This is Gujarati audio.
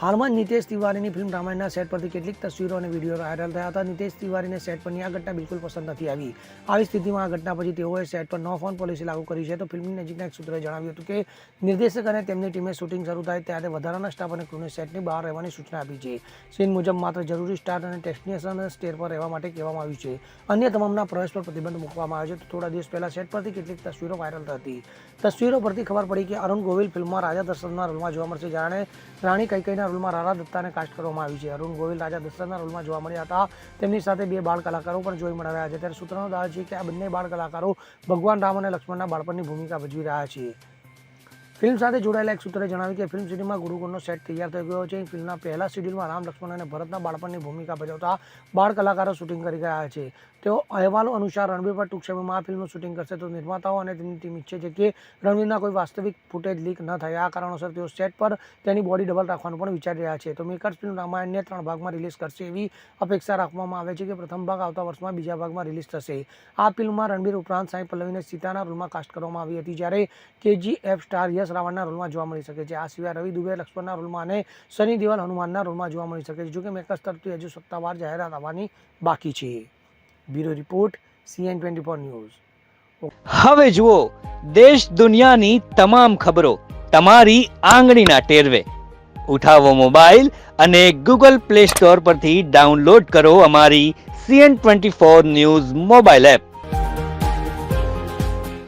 હાલમાં નિતેશ તિવારીની ફિલ્મ રામાયણના સેટ પરથી કેટલીક તસવીરો અને વીડિયો વાયરલ થયા હતા. નિતેશ તિવારીને સેટ પરની આ ઘટના બિલકુલ પસંદ નથી આવી. આવી સ્થિતિમાં આ ઘટના પછી તેઓએ સેટ પર નો ફોન, પોલિસી લાગુ કરી છે. તો ફિલ્મની નજીકના એક સૂત્રે જણાવ્યું હતું કે, નિર્દેશક અને તેમની ટીમે શૂટિંગ શરૂ થાય ત્યારે વધારાના સ્ટાફ અને ક્રૂને સેટની બહાર રહેવાની સૂચના આપી છે. સીન મુજબ માત્ર જરૂરી સ્ટાર અને ટેસ્ટિનેશન સ્ટેર પર રહેવા માટે કહેવામાં આવ્યું છે. અન્ય તમામના પ્રવેશ પર પ્રતિબંધ મૂકવામાં આવ્યો છે. તો થોડા દિવસ પહેલા સેટ પરથી કેટલીક તસવીરો વાયરલ હતી તસવીરો પરથી ખબર પડી કે અરુણ ગોવિલ ફિલ્મમાં રાજા દશરથના રોલમાં જોવા મળશે. જાણે રાણી કૈકઈના રોલમાં રારા દત્તાને કાસ્ટ કરવામાં આવી છે. અરુણ ગોવિલ રાજા દશરથના રોલમાં જોવા મળ્યા હતા. તેમની સાથે બે બાળ કલાકારો પણ જોઈ મળી રહ્યા છે. ત્યારે સૂત્રોનો દાવો છે કે આ બંને બાળ કલાકારો ભગવાન રામ અને લક્ષ્મણના બાળપણની ભૂમિકા ભજવી રહ્યા છે. ફિલ્મ સાથે જોડાયેલા એક સૂત્રે જણાવ્યું કે ફિલ્મ સિટીમાં ગુરુકુળનો સેટ તૈયાર થઈ ગયો છે. ફિલ્મના પહેલા શેડ્યુલમાં રામ લક્ષ્મણ અને ભરતના બાળપણની ભૂમિકા ભજવતા બાળ કલાકારો શૂટિંગ કરી રહ્યા છે. તેઓ અહેવાલો અનુસાર રણબીર પર ટૂંક સમયમાં આ ફિલ્મનું શૂટિંગ કરશે તો નિર્માતાઓ અને તેમની ટીમ ઈચ્છે છે કે રણવીરના કોઈ વાસ્તવિક ફૂટેજ લીક ન થાય. આ કારણોસર તેઓ સેટ પર તેની બોડી ડબલ રાખવાનું પણ વિચારી રહ્યા છે. તો મેકર્સ ફિલ્મ રામાયણને ત્રણ ભાગમાં રિલીઝ કરશે એવી અપેક્ષા રાખવામાં આવે છે કે પ્રથમ ભાગ આવતા વર્ષમાં બીજા ભાગમાં રિલીઝ થશે. આ ફિલ્મમાં રણબીર ઉપરાંત સાઈ પલ્લવીને સીતાના રોલમાં કાસ્ટ કરવામાં આવી હતી. જ્યારે કેજીએફ સ્ટાર યશ રાવણના રોલમાં જોવા મળી શકે છે. આ સિવાય રવિ દુબે, લક્ષ્મણના રોલમાં અને સની દેવલ હનુમાનના રોલમાં જોવા મળી શકે છે. જોકે મેકર્સ તરફથી હજુ સત્તાવાર જાહેરાત આવવાની બાકી છે. Bureau report, C N twenty four news. હવે જુઓ, દેશ દુનિયાની તમામ ખબરો તમારી આંગળીના ટેરવે. ઉઠાવો મોબાઈલ અને ગૂગલ પ્લે સ્ટોર પરથી ડાઉનલોડ કરો અમારી C N twenty four news mobile app.